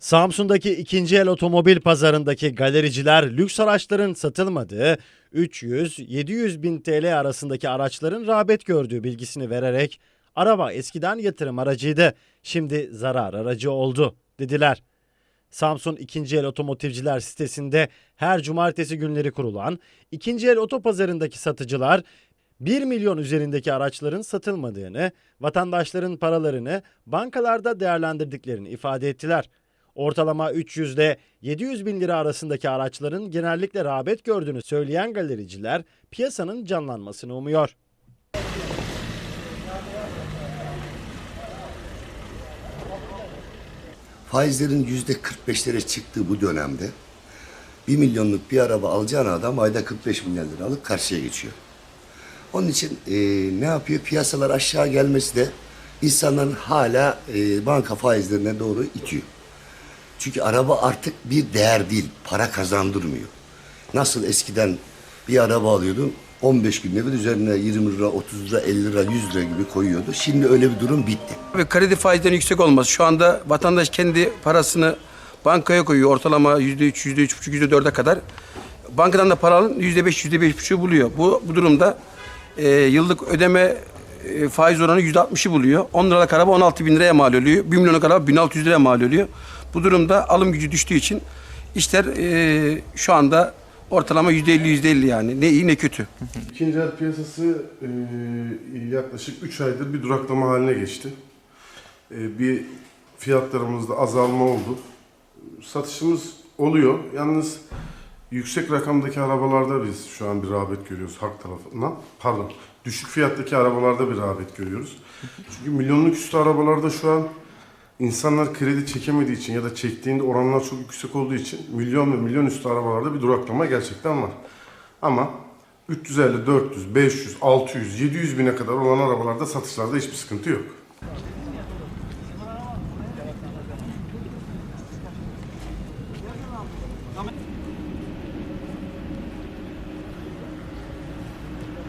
Samsun'daki ikinci el otomobil pazarındaki galericiler lüks araçların satılmadığı 300-700 bin TL arasındaki araçların rağbet gördüğü bilgisini vererek araba eskiden yatırım aracıydı şimdi zarar aracı oldu dediler. Samsun İkinci El Otomotivciler sitesinde her cumartesi günleri kurulan ikinci el otopazarındaki satıcılar 1 milyon üzerindeki araçların satılmadığını, vatandaşların paralarını bankalarda değerlendirdiklerini ifade ettiler. Ortalama 300 ile 700 bin lira arasındaki araçların genellikle rağbet gördüğünü söyleyen galericiler piyasanın canlanmasını umuyor. Faizlerin yüzde 45'lere çıktığı bu dönemde 1 milyonluk bir araba alacağın adam ayda 45 milyar lira alıp karşıya geçiyor. Onun için e, ne yapıyor? Piyasalar aşağı gelmesi de insanların hala e, banka faizlerine doğru itiyor. Çünkü araba artık bir değer değil, para kazandırmıyor. Nasıl eskiden bir araba alıyordun, 15 günde bir üzerine 20 lira, 30 lira, 50 lira, 100 lira gibi koyuyordu. Şimdi öyle bir durum bitti. Ve kredi faizlerinin yüksek olması. Şu anda vatandaş kendi parasını bankaya koyuyor. Ortalama yüzde üç, yüzde üç buçuk, yüzde dörde kadar. Bankadan da para alın yüzde beş, yüzde beş buçuğu buluyor. Bu, bu durumda e, yıllık ödeme e, faiz oranı yüzde altmışı buluyor. 10 liralık araba 16 bin liraya mal oluyor. 1 milyonluk araba 1600 liraya mal oluyor. Bu durumda alım gücü düştüğü için işler e, şu anda ortalama yüzde elli, yüzde elli yani. Ne iyi ne kötü. İkinci el piyasası e, yaklaşık 3 aydır bir duraklama haline geçti. E, bir fiyatlarımızda azalma oldu. Satışımız oluyor. Yalnız yüksek rakamdaki arabalarda biz şu an bir rağbet görüyoruz halk tarafından. Pardon, düşük fiyattaki arabalarda bir rağbet görüyoruz. Çünkü milyonluk üstü arabalarda şu an insanlar kredi çekemediği için ya da çektiğinde oranlar çok yüksek olduğu için milyon ve milyon üstü arabalarda bir duraklama gerçekten var. Ama 350, 400, 500, 600, 700 bine kadar olan arabalarda satışlarda hiçbir sıkıntı yok.